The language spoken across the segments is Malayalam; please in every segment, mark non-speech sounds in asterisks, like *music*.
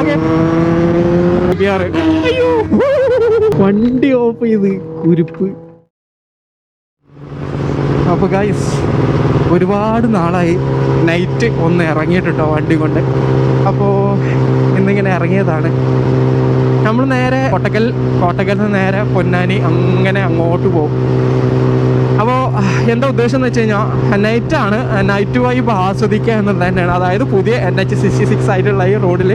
Okay. അയ്യോ. വണ്ടി ഓഫ് ചെയ്ത് കുരുപ്പ്. അപ്പൊ ഗൈസ് ഒരുപാട് നാളായി നൈറ്റ് ഒന്ന് ഇറങ്ങിയിട്ടുണ്ടോ വണ്ടി കൊണ്ട്. അപ്പോൾ ഇന്നിങ്ങനെ ഇറങ്ങിയതാണ്. നമ്മൾ നേരെ കോട്ടക്കൽ കോട്ടക്കൽ നിന്ന് നേരെ പൊന്നാനി അങ്ങനെ അങ്ങോട്ട് പോകും. എന്താ ഉദ്ദേശം എന്ന് വെച്ച് കഴിഞ്ഞാൽ നൈറ്റാണ് നൈറ്റ് വൈബ് ആസ്വദിക്കുക എന്നുള്ളത് തന്നെയാണ്. അതായത് പുതിയ എൻ എച്ച് സിക്സ്റ്റി സിക്സ് ആയിട്ടുള്ള ഈ റോഡിൽ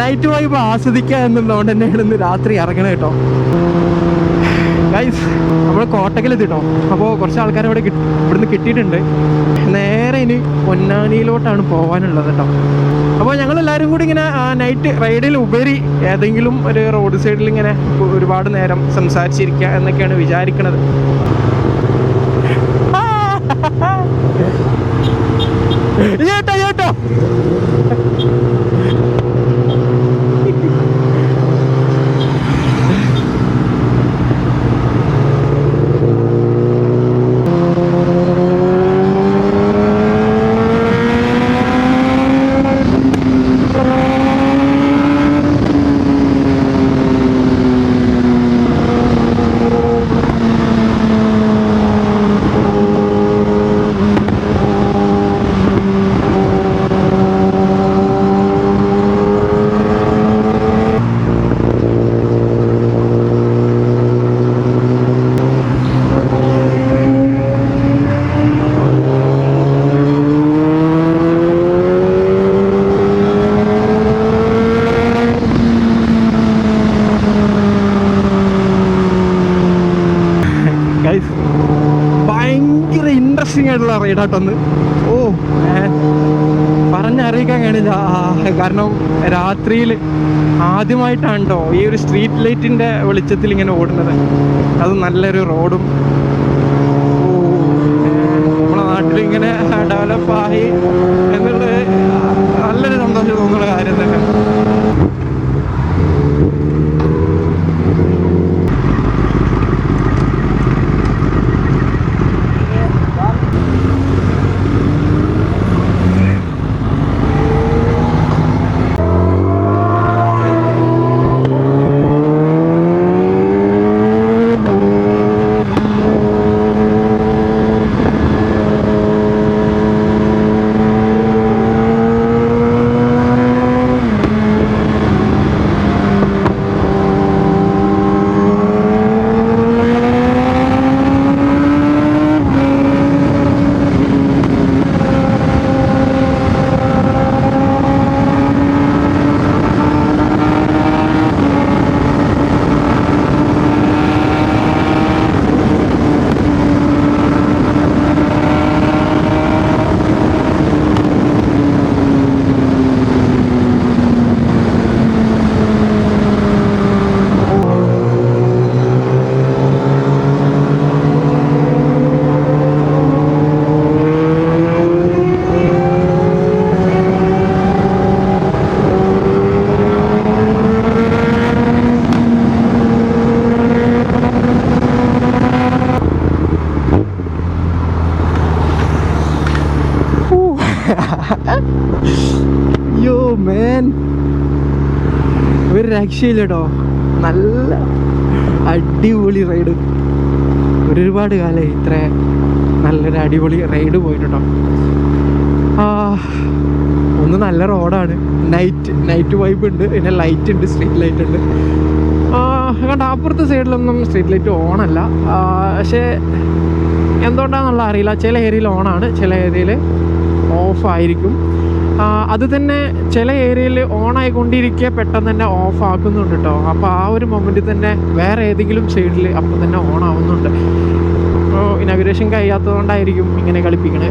നൈറ്റ് വൈബ് ആസ്വദിക്കുക എന്നുള്ളതുകൊണ്ട് തന്നെയാണ് ഇന്ന് രാത്രി ഇറങ്ങണത് കേട്ടോ. ഗൈസ് നമ്മൾ കോട്ടക്കലെത്തിട്ടോ. അപ്പോൾ കുറച്ച് ആൾക്കാർ ഇവിടെ കിട്ടി ഇവിടുന്ന് കിട്ടിയിട്ടുണ്ട്. നേരെ ഇനി പൊന്നാനിയിലോട്ടാണ് പോകാനുള്ളത് കേട്ടോ. അപ്പോൾ ഞങ്ങൾ എല്ലാവരും കൂടി ഇങ്ങനെ നൈറ്റ് റൈഡിൽ ഉപരി ഏതെങ്കിലും ഒരു റോഡ് സൈഡിൽ ഇങ്ങനെ ഒരുപാട് നേരം സംസാരിച്ചിരിക്കുക എന്നൊക്കെയാണ് വിചാരിക്കുന്നത് ¡Y esto! റൈഡാട്ടൊന്ന് ഓ. പറഞ്ഞറിയിക്കാൻ കഴിഞ്ഞില്ല കാരണം രാത്രിയിൽ ആദ്യമായിട്ടാണ് കേട്ടോ ഈ ഒരു സ്ട്രീറ്റ് ലൈറ്റിന്റെ വെളിച്ചത്തിൽ ഇങ്ങനെ ഓടുന്നത്. അത് നല്ലൊരു റോഡും ഓ, നമ്മുടെ നാട്ടിൽ ഇങ്ങനെ ഡെവലപ്പായി എന്നുള്ളത് നല്ലൊരു സന്തോഷം തോന്നുന്ന കാര്യം തന്നെ യോ മേൻ ഒരു രക്ഷയില്ല കേട്ടോ നല്ല അടിപൊളി റൈഡ്. ഒരുപാട് കാലമായി ഇത്ര നല്ലൊരു അടിപൊളി റൈഡ് പോയിട്ടോ ഒന്ന് നല്ല റോഡാണ്. നൈറ്റ് നൈറ്റ് വൈബ് ഉണ്ട്. പിന്നെ ലൈറ്റ് ഉണ്ട് സ്ട്രീറ്റ് ലൈറ്റ് ഉണ്ട്. കണ്ട അപ്പുറത്തെ സൈഡിലൊന്നും സ്ട്രീറ്റ് ലൈറ്റ് ഓണല്ല പക്ഷേ എന്തുകൊണ്ടാണെന്നുള്ള അറിയില്ല. ചില ഏരിയയിൽ ഓണാണ് ചില ഏരിയയിൽ ഓഫ് ആയിരിക്കും. ആ, അത് തന്നെ ചില ഏരിയയിൽ ഓൺ ആയിക്കൊണ്ടിരിക്കുക പെട്ടെന്ന് തന്നെ ഓഫ് ആക്കുന്നുണ്ട് കേട്ടോ അപ്പോൾ ആ ഒരു മൊമെന്റിൽ തന്നെ വേറെ ഏതെങ്കിലും സൈഡിൽ അപ്പം തന്നെ ഓൺ ആവുന്നുണ്ട്. അപ്പോൾ ഇനഗുറേഷൻ കഴിയാത്തതുകൊണ്ടായിരിക്കും ഇങ്ങനെ കളിപ്പിക്കണേ.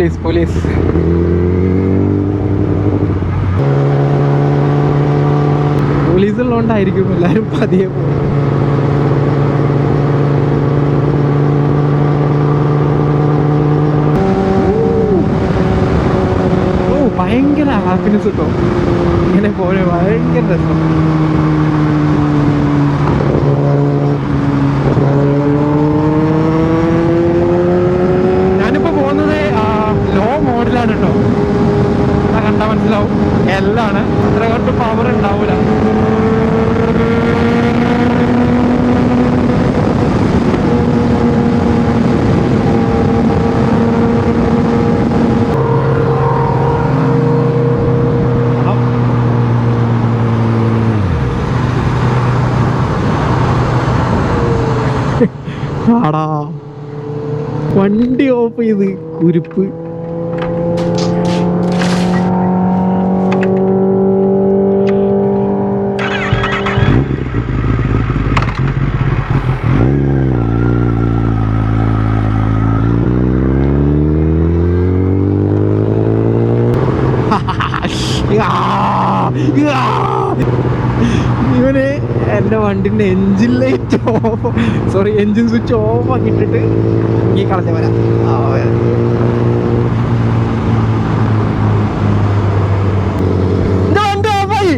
Police police. പോലീസ് ഉള്ളതുകൊണ്ടായിരിക്കും എല്ലാവരും പതിയെ പോകുന്നത്. ഭയങ്കര ഹാപ്പിനെസ് കേട്ടോ ഇങ്ങനെ പോലെ ഭയങ്കര രസം ഞാനിപ്പോ പോകുന്നത് ലോ മോഡിലാണ് കേട്ടോ കണ്ടാൽ മനസ്സിലാവും എല്ലാണ് അത്ര കണ്ട് പവർ ഉണ്ടാവൂല ആടാ വണ്ടി ഓഫ് ചെയ്ത് കുരുപ്പ്. *laughs* ഇവന് എന്റെ വണ്ടിന്റെ engine light off sorry engine switch off ആക്കിയിട്ടിട്ട് ഈ കളഞ്ഞ വരാം. ആ, വരാം. എന്റെ വണ്ടി ഓഫായി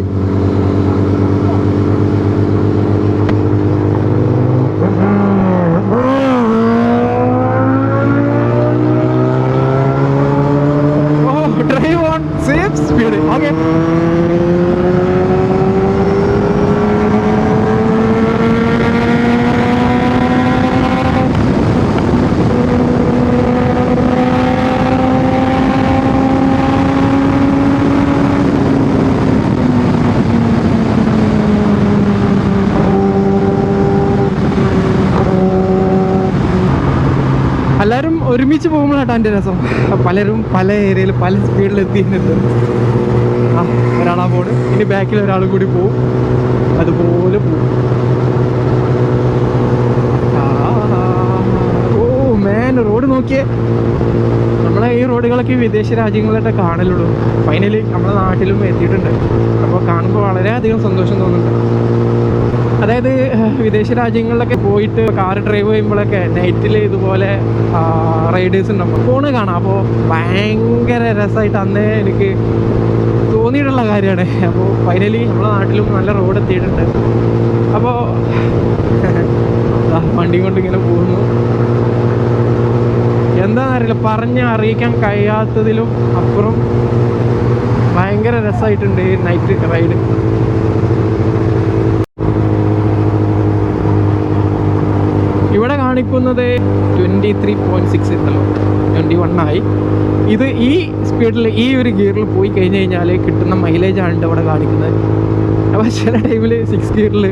ഓ drive on safe speed okay എല്ലാവരും ഒരുമിച്ച് പോകുമ്പോഴാട്ടോ എന്റെ രസം. പലരും പല ഏരിയയിൽ പല സ്പീഡിൽ എത്തിയിട്ടുണ്ട് ആ ഒരാളാ പോണ്. ഇനി ബാക്കിൽ ഒരാൾ കൂടി പോവും. അതുപോലെ പോവും. ഓ മേൻ റോഡ് നോക്കിയേ. നമ്മളെ ഈ റോഡുകളൊക്കെ വിദേശ രാജ്യങ്ങളിലൊക്കെ കാണലുള്ളൂ. ഫൈനലി നമ്മുടെ നാട്ടിലും എത്തിയിട്ടുണ്ട്. അപ്പോൾ കാണുമ്പോൾ വളരെയധികം സന്തോഷം തോന്നുന്നുണ്ട്. അതായത് വിദേശ രാജ്യങ്ങളിലൊക്കെ പോയിട്ട് കാർ ഡ്രൈവ് ചെയ്യുമ്പോഴൊക്കെ നൈറ്റിൽ ഇതുപോലെ റൈഡേഴ്സ് ഉണ്ടാവും. ഫോണ് കാണാം. അപ്പോൾ ഭയങ്കര രസമായിട്ട് അന്നേ എനിക്ക് തോന്നിയിട്ടുള്ള കാര്യമാണ്. അപ്പോൾ ഫൈനലി നമ്മുടെ നാട്ടിലും നല്ല റോഡ് എത്തിയിട്ടുണ്ട്. അപ്പോൾ വണ്ടി കൊണ്ടിങ്ങനെ പോകുന്നു. എന്താണെന്നറിയില്ല പറഞ്ഞ് അറിയിക്കാൻ കഴിയാത്തതിലും അപ്പുറം ഭയങ്കര രസമായിട്ടുണ്ട് നൈറ്റ് റൈഡ് കാണിക്കുന്നത് ട്വന്റി ത്രീ പോയിന്റ് സിക്സ് ഇട്ടല്ലോ ട്വന്റി വൺ ആയി. ഇത് ഈ സ്പീഡിൽ ഈ ഒരു ഗിയറിൽ പോയി കഴിഞ്ഞ് കഴിഞ്ഞാൽ കിട്ടുന്ന മൈലേജാണ് ഇവിടെ കാണിക്കുന്നത്. അപ്പോൾ ചില ടൈമിൽ സിക്സ് ഗിയറിൽ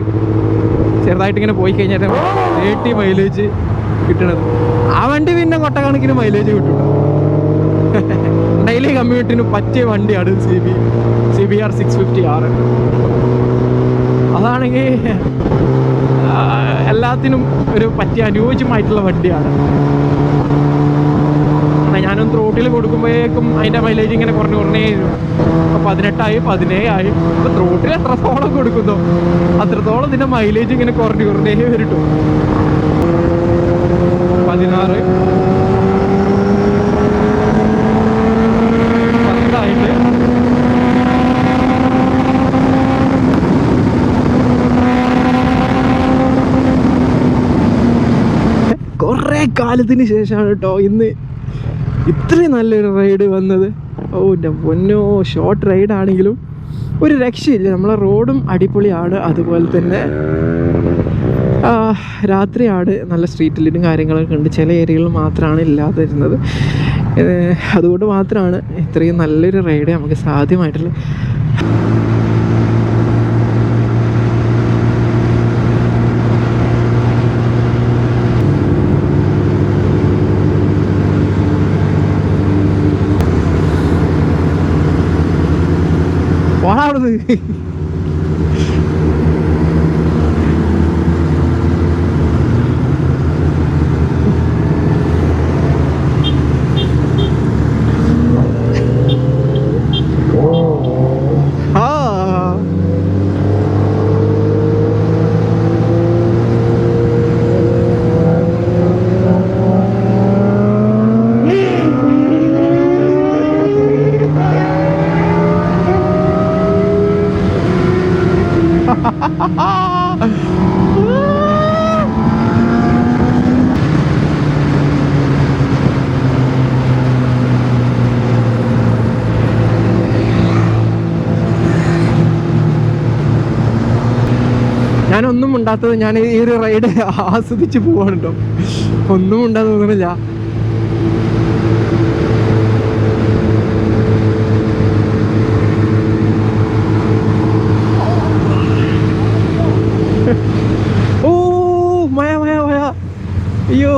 ചെറുതായിട്ട് ഇങ്ങനെ പോയി കഴിഞ്ഞാൽ തേർട്ടി മൈലേജ് കിട്ടണത്. ആ വണ്ടി പിന്നെ കൊട്ടക്കണക്കിന് മൈലേജ് കിട്ടും ഡെയിലി കമ്മ്യൂട്ടിന് *laughs* പറ്റിയ വണ്ടിയാണ് C B C B R six fifty ആറ് അതാണെങ്കിൽ ആ, എല്ലാത്തിനും ഒരു പറ്റിയ അനുയോജ്യമായിട്ടുള്ള വണ്ടിയാണ്. ഞാനും ത്രോട്ടിൽ കൊടുക്കുമ്പോഴേക്കും അതിന്റെ മൈലേജ് ഇങ്ങനെ കുറഞ്ഞു കുറഞ്ഞേ വരും. അപ്പോൾ പതിനെട്ടായി പതിനേഴായി. അപ്പം ത്രോട്ടിൽ എത്രത്തോളം കൊടുക്കുന്നു? അത്രത്തോളം ഇതിന്റെ മൈലേജ് ഇങ്ങനെ കുറഞ്ഞു കുറഞ്ഞേ വരട്ടു പതിനാറ് കാലത്തിന് ശേഷമാണ് കേട്ടോ ഇന്ന് ഇത്രയും നല്ലൊരു റൈഡ് വന്നത്. ഓ എന്റെ പൊന്നോ ഷോർട്ട് റൈഡ് ആണെങ്കിലും ഒരു രക്ഷയില്ല. നമ്മളെ റോഡും അടിപൊളിയാണ്. അതുപോലെ തന്നെ രാത്രിയാണ് നല്ല സ്ട്രീറ്റ് ലൈറ്റും കാര്യങ്ങളൊക്കെ ഉണ്ട്. ചില ഏരിയകളിൽ മാത്രമാണ് ഇല്ലാതിരുന്നത്. അതുകൊണ്ട് മാത്രമാണ് ഇത്രയും നല്ലൊരു റൈഡ് നമുക്ക് സാധ്യമായിട്ടുള്ളത്. 嘿 *laughs* ഞാനൊന്നും ഉണ്ടാത്തത് ഞാൻ ഈ ഒരു റൈഡ് ആസ്വദിച്ച് പോവാണ് കേട്ടോ ഒന്നും ഉണ്ടാ തോന്നുന്നില്ല. മയ അയ്യോ.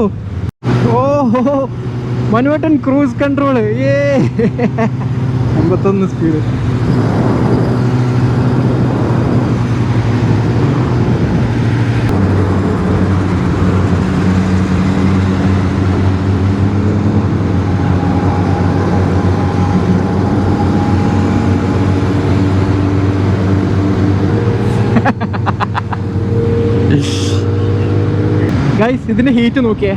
മനുവേട്ടൻ ക്രൂസ് കൺട്രോൾ. ഏ അമ്പത്തൊന്ന് സ്പീഡ് ഗൈസ് ഇതിന്റെ ഹീറ്റ് നോക്കിയേ.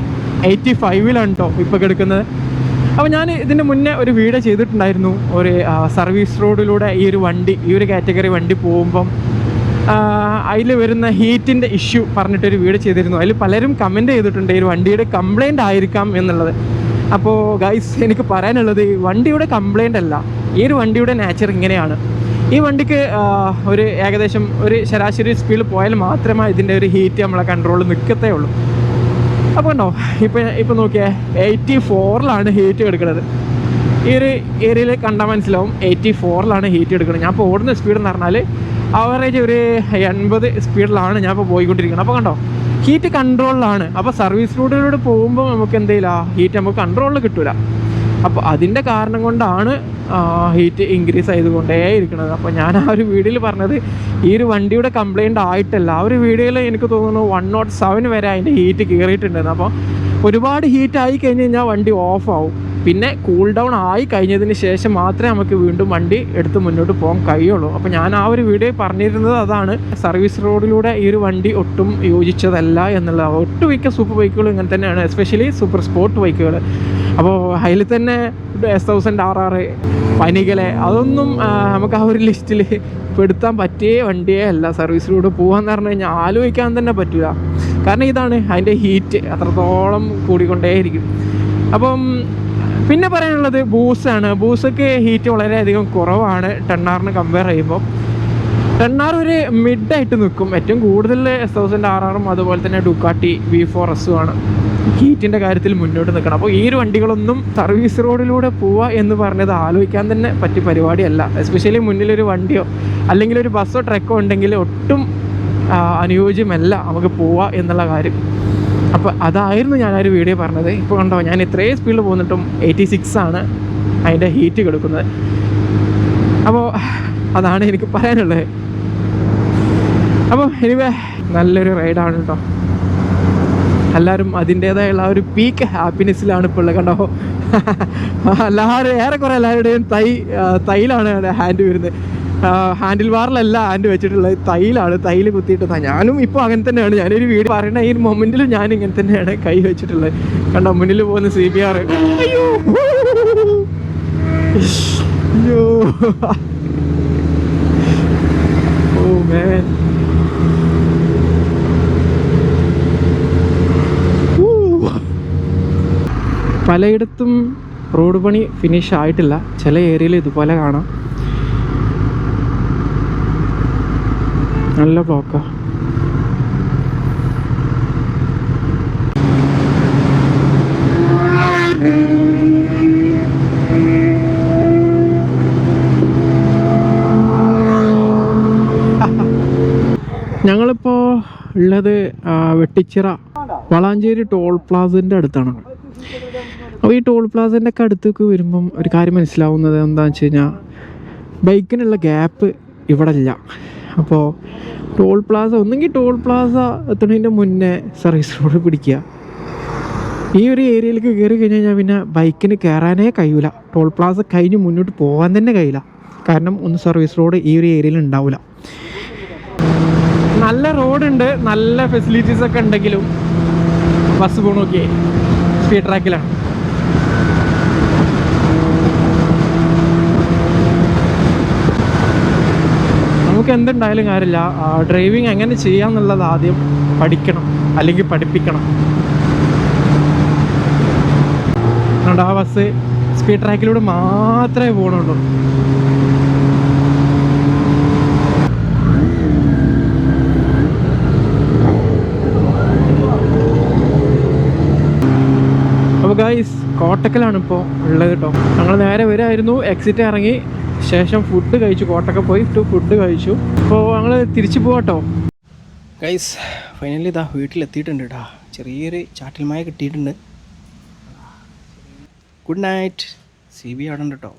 എയ്റ്റി ഫൈവിലാണ് കേട്ടോ ഇപ്പോൾ കിടക്കുന്നത്. അപ്പോൾ ഞാൻ ഇതിന്റെ മുന്നേ ഒരു വീഡിയോ ചെയ്തിട്ടുണ്ടായിരുന്നു. ഒരു സർവീസ് റോഡിലൂടെ ഈ ഒരു വണ്ടി ഈ ഒരു കാറ്റഗറി വണ്ടി പോകുമ്പം അതിൽ വരുന്ന ഹീറ്റിന്റെ ഇഷ്യൂ പറഞ്ഞിട്ടൊരു വീഡിയോ ചെയ്തിരുന്നു. അതിൽ പലരും കമന്റ് ചെയ്തിട്ടുണ്ട് ഈ വണ്ടിയുടെ കംപ്ലൈന്റ് ആയിരിക്കാം എന്നുള്ളത്. അപ്പോൾ ഗൈസ് എനിക്ക് പറയാനുള്ളത് ഈ വണ്ടിയുടെ കംപ്ലൈന്റ് അല്ല. ഈ ഒരു വണ്ടിയുടെ നേച്ചർ ഇങ്ങനെയാണ്. ഈ വണ്ടിക്ക് ഒരു ഏകദേശം ഒരു ശരാശരി സ്പീഡിൽ പോയാൽ മാത്രമേ ഇതിന്റെ ഒരു ഹീറ്റ് നമ്മളെ കൺട്രോളിൽ നിൽക്കത്തേ ഉള്ളൂ. അപ്പോൾ ഉണ്ടോ ഇപ്പം ഇപ്പം നോക്കിയേ എയ്റ്റി ഫോറിലാണ് ഹീറ്റ് എടുക്കുന്നത് ഈ ഒരു ഏരിയയിൽ കണ്ടാൽ മനസ്സിലാവും എയ്റ്റി ഫോറിലാണ് ഹീറ്റ് എടുക്കുന്നത് ഞാൻ ഇപ്പോൾ ഓടുന്ന സ്പീഡ് എന്ന് പറഞ്ഞാൽ ആവറേജ് ഒരു എൺപത് സ്പീഡിലാണ് ഞാൻ ഇപ്പോൾ പോയിക്കൊണ്ടിരിക്കുന്നത് അപ്പോൾ കണ്ടോ? ഹീറ്റ് കൺട്രോളിലാണ് അപ്പോൾ സർവീസ് റൂട്ടിലൂടെ പോകുമ്പോൾ നമുക്ക് എന്തെയില്ല ഹീറ്റ് നമുക്ക് കൺട്രോളിൽ കിട്ടൂല. അപ്പോൾ അതിന്റെ കാരണം കൊണ്ടാണ് ഹീറ്റ് ഇൻക്രീസ് ചെയ്തുകൊണ്ടേ ഇരിക്കുന്നത് അപ്പോൾ ഞാൻ ആ ഒരു വീഡിയോയിൽ പറഞ്ഞത് ഈ ഒരു വണ്ടിയുടെ കംപ്ലൈന്റ് ആയിട്ടല്ല. ആ ഒരു വീഡിയോയിൽ എനിക്ക് തോന്നുന്നു വൺ നോട്ട് സെവൻ വരെ അതിന്റെ ഹീറ്റ് കയറിയിട്ടുണ്ടെന്ന് അപ്പോൾ ഒരുപാട് ഹീറ്റ് ആയി കഴിഞ്ഞ് കഴിഞ്ഞാൽ വണ്ടി ഓഫ് ആവും. പിന്നെ കൂൾ ഡൗൺ ആയി കഴിഞ്ഞതിന് ശേഷം മാത്രമേ നമുക്ക് വീണ്ടും വണ്ടി എടുത്ത് മുന്നോട്ട് പോകാൻ കഴിയുള്ളൂ. അപ്പോൾ ഞാൻ ആ ഒരു വീഡിയോ പറഞ്ഞിരുന്നത് അതാണ് സർവീസ് റോഡിലൂടെ ഈ ഒരു വണ്ടി ഒട്ടും യോജിച്ചതല്ല എന്നുള്ളത് ഒട്ടുമിക്ക സൂപ്പർ ബൈക്കുകളും ഇങ്ങനെ തന്നെയാണ് എസ്പെഷ്യലി സൂപ്പർ സ്പോർട്ട് ബൈക്കുകൾ അപ്പോൾ അതിൽ തന്നെ S thousand R R Panigale അതൊന്നും നമുക്ക് ആ ഒരു ലിസ്റ്റിൽ പെടുത്താൻ പറ്റിയ വണ്ടിയേ അല്ല. സർവീസിലൂടെ പോകാമെന്ന് പറഞ്ഞു കഴിഞ്ഞാൽ ആലോചിക്കാൻ തന്നെ പറ്റില്ല കാരണം ഇതാണ് അതിന്റെ ഹീറ്റ് അത്രത്തോളം കൂടിക്കൊണ്ടേയിരിക്കും. അപ്പം പിന്നെ പറയാനുള്ളത് ബൂസാണ്. ബൂസൊക്കെ ഹീറ്റ് വളരെയധികം കുറവാണ് ടെണ്ണാറിന് കമ്പയർ ചെയ്യുമ്പോൾ ടെണ്ണാർ ഒരു മിഡായിട്ട് നിൽക്കും. ഏറ്റവും കൂടുതൽ എസ് തൗസൻഡ് ആർ ആറും അതുപോലെ തന്നെ ഡുക്കാട്ടി വി ഫോർ എസും ആണ്. ഹീറ്റിന്റെ കാര്യത്തിൽ മുന്നോട്ട് നിൽക്കണം. അപ്പോൾ ഈ ഒരു വണ്ടികളൊന്നും സർവീസ് റോഡിലൂടെ പോവുക എന്ന് പറഞ്ഞത് ആലോചിക്കാൻ തന്നെ പറ്റിയ പരിപാടിയല്ല. എസ്പെഷ്യലി മുന്നിലൊരു വണ്ടിയോ അല്ലെങ്കിൽ ഒരു ബസ്സോ ട്രക്കോ ഉണ്ടെങ്കിൽ ഒട്ടും അനുയോജ്യമല്ല നമുക്ക് പോവുക എന്നുള്ള കാര്യം. അപ്പോൾ അതായിരുന്നു ഞാൻ ആ ഒരു വീഡിയോ പറഞ്ഞത്. ഇപ്പോൾ കണ്ടോ ഞാൻ ഇത്രയും സ്പീഡിൽ പോന്നിട്ടും എയ്റ്റി സിക്സ് ആണ് അതിന്റെ ഹീറ്റ് കൊടുക്കുന്നത്. അപ്പോൾ അതാണ് എനിക്ക് പറയാനുള്ളത്. അപ്പോൾ എനിവേ നല്ലൊരു റൈഡാണ് കേട്ടോ. എല്ലാവരും അതിന്റേതായുള്ള ഒരു പീക്ക് ഹാപ്പിനെസ്സിലാണ് ഇപ്പോൾ ഉള്ളത്. കണ്ടോ? എല്ലാവരും ഏറെക്കുറെ എല്ലാവരുടെയും തൈ തൈലാണ് ഹാൻഡ് വരുന്നത്. ഹാൻഡിൽ ബാറിലല്ല ഹാൻഡ് വെച്ചിട്ടുള്ളത്. തൈലാണ്. തൈൽ കുത്തിയിട്ട് ഞാനും ഇപ്പോൾ അങ്ങനെ തന്നെയാണ്. ഞാനൊരു വീട് പറയുന്ന ഈ മൊമെന്റിലും ഞാൻ ഇങ്ങനെ തന്നെയാണ് കൈ വെച്ചിട്ടുള്ളത്. കണ്ടോ? മുന്നിൽ പോകുന്ന സി ബി ആർ അയ്യോ! അയ്യോ! ഓ man. പലയിടത്തും റോഡ് പണി ഫിനിഷ് ആയിട്ടില്ല. ചില ഏരിയയിൽ ഇതുപോലെ കാണാം. നല്ല ബ്ലോക്ക ഞങ്ങളിപ്പോൾ ഉള്ളത് വെട്ടിച്ചിറ വളാഞ്ചേരി ടോൾ പ്ലാസിന്റെ അടുത്താണ്. അപ്പോൾ ഈ ടോൾ പ്ലാസന്റെ ഒക്കെ അടുത്തേക്ക് വരുമ്പം ഒരു കാര്യം മനസ്സിലാവുന്നത് എന്താണെന്ന് വെച്ച് കഴിഞ്ഞാൽ ബൈക്കിനുള്ള ഗ്യാപ്പ് ഇവിടെ ഇല്ല അപ്പോൾ ടോൾ പ്ലാസ ഒന്നെങ്കിൽ ടോൾ പ്ലാസ എത്തുന്നതിന്റെ മുന്നേ സർവീസ് റോഡ് പിടിക്കുക. ഈ ഒരു ഏരിയയിലേക്ക് കയറി കഴിഞ്ഞ് കഴിഞ്ഞാൽ പിന്നെ ബൈക്കിന് കയറാനേ കഴിയില്ല ടോൾ പ്ലാസ കഴിഞ്ഞ് മുന്നോട്ട് പോകാൻ തന്നെ കഴിയില്ല. കാരണം ഒന്ന് സർവീസ് റോഡ് ഈ ഒരു ഏരിയയിൽ ഉണ്ടാവില്ല നല്ല റോഡുണ്ട് നല്ല ഫെസിലിറ്റീസ് ഒക്കെ ഉണ്ടെങ്കിലും ബസ് പോകണമൊക്കെ സ്പീഡ് ട്രാക്കിലാണ് നമുക്ക് എന്തുണ്ടായാലും കാര്യമില്ല. ഡ്രൈവിംഗ് എങ്ങനെ ചെയ്യാമെന്നുള്ളത് ആദ്യം പഠിക്കണം. അല്ലെങ്കിൽ പഠിപ്പിക്കണം. ആ ബസ് സ്പീഡ് ട്രാക്കിലൂടെ മാത്രമേ പോകണുള്ളൂ അപ്പോൾ കോട്ടക്കലാണ് ഇപ്പോൾ ഉള്ളത് കേട്ടോ. ഞങ്ങൾ നേരെ വരുമായിരുന്നു എക്സിറ്റ് ഇറങ്ങി. ശേഷം ഫുഡ് കഴിച്ചു. കോട്ടൊക്കെ പോയി ടു ഫുഡ് കഴിച്ചു. അപ്പോൾ ഞങ്ങൾ തിരിച്ചു പോകട്ടോ ഗൈസ് ഫൈനലി ഇതാ വീട്ടിലെത്തിയിട്ടുണ്ട് കേട്ടോ ചെറിയൊരു ചാറ്റൽ കിട്ടിയിട്ടുണ്ട്. ഗുഡ് നൈറ്റ് സി ബി അവിടെ ഉണ്ട് കേട്ടോ